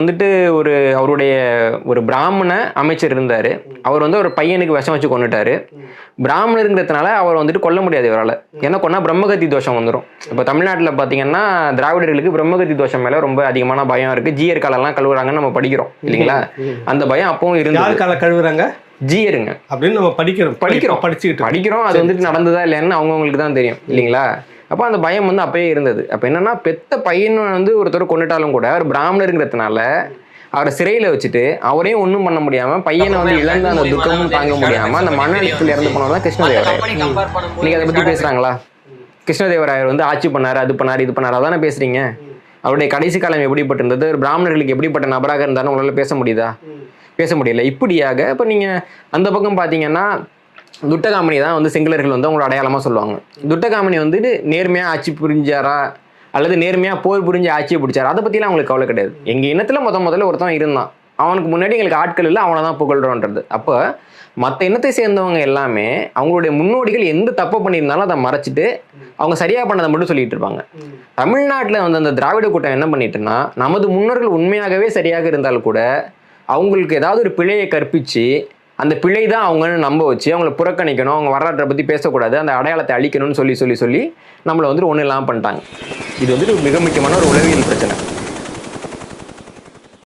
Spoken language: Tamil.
வந்துட்டு ஒரு அவருடைய ஒரு பிராமண அமைச்சர் இருந்தார். அவர் வந்து ஒரு பையனுக்கு விஷம் வச்சு கொண்டுட்டாரு பிராமணருங்கிறதுனால அவர் வந்துட்டு கொல்ல முடியாது இவரால். ஏன்னா கொன்னா பிரம்மகத்தி தோஷம் வந்துடும் இப்போ தமிழ்நாட்டில் பார்த்தீங்கன்னா திராவிடர்களுக்கு பிரம்மகத்தி தோஷம் மேலே ரொம்ப அதிகமான பயம் இருக்குது ஜீயர் காலெல்லாம் கழுவுறாங்கன்னு நம்ம படிக்கிறோம். இல்லைங்களா? அந்த பயம் அப்பவும் இருந்தது. யார் கால கழுவுறாங்க? ஜீயருங்க. அப்படின்னு நம்ம படிக்கிறோம். படிக்கிறோம். படிச்சுக்கிட்டு படிக்கிறோம். அது வந்துட்டு நடந்ததா இல்லைன்னு அவங்கவுங்களுக்கு தான் தெரியும். இல்லைங்களா? அப்போ அந்த பயம் வந்து அப்பயே இருந்தது. அப்போ என்னன்னா பெத்த பையன் வந்து ஒருத்தர் கொண்டுட்டாலும் கூட அவர் பிராமணருங்கிறதுனால அவரை சிறையில் வச்சுட்டு அவரையும் ஒன்றும் பண்ண முடியாம பையனை வந்து இழந்த அந்த துக்கமும் தாங்க முடியாம அந்த மன அழுத்தத்தில் இறந்து போனவர் தான் கிருஷ்ணதேவராயர். இன்னைக்கு அதை பத்தி பேசுறாங்களா? கிருஷ்ணதேவராயர் வந்து ஆட்சி பண்ணாரு அது பண்ணாரு இது பண்ணாரு. அதானே பேசுறீங்க? அவருடைய கடைசி காலம் எப்படிப்பட்டிருந்தது பிராமணர்களுக்கு எப்படிப்பட்ட நபராக இருந்தாலும் உங்களால பேச முடியுதா? பேச முடியல. இப்படியாக இப்போ நீங்க அந்த பக்கம் பார்த்தீங்கன்னா துட்டகாமணி தான் வந்து சிங்களர்கள் வந்து அவங்களோட அடையாளமாக சொல்லுவாங்க. துட்டகாமணி வந்துட்டு நேர்மையாக ஆட்சி புரிஞ்சாரா? அல்லது நேர்மையாக போர் புரிஞ்சு ஆட்சியை பிடிச்சாரா? அதை பற்றிலாம் அவங்களுக்கு கவலை கிடையாது. எங்கள் இனத்தில் முத முதல்ல ஒருத்தன் இருந்தான். அவனுக்கு முன்னாடி எங்களுக்கு ஆட்கள் இல்லை அவனை தான் புகழ்றோன்றது. அப்போ மற்ற இனத்தை சேர்ந்தவங்க எல்லாமே அவங்களுடைய முன்னோடிகள் எந்த தப்பு பண்ணியிருந்தாலும் அதை மறைச்சிட்டு அவங்க சரியாக பண்ணதை மட்டும் சொல்லிட்டு இருப்பாங்க. தமிழ்நாட்டில் வந்து அந்த திராவிட கூட்டம் என்ன பண்ணிட்டுன்னா நமது முன்னோர்கள் உண்மையாகவே சரியாக இருந்தால் கூட அவங்களுக்கு ஏதாவது ஒரு பிழையை கற்பித்து அந்த பிழை தான் அவங்கன்னு நம்ப வச்சு அவங்கள புறக்கணிக்கணும் அவங்க வரலாற்றை பற்றி பேசக்கூடாது அந்த அடையாளத்தை அழிக்கணும்னு சொல்லி சொல்லி சொல்லி நம்மளை வந்துட்டு ஒன்றும் இல்லாமல் பண்ணிட்டாங்க. இது வந்துட்டு மிக முக்கியமான ஒரு உளவியல் பிரச்சனை.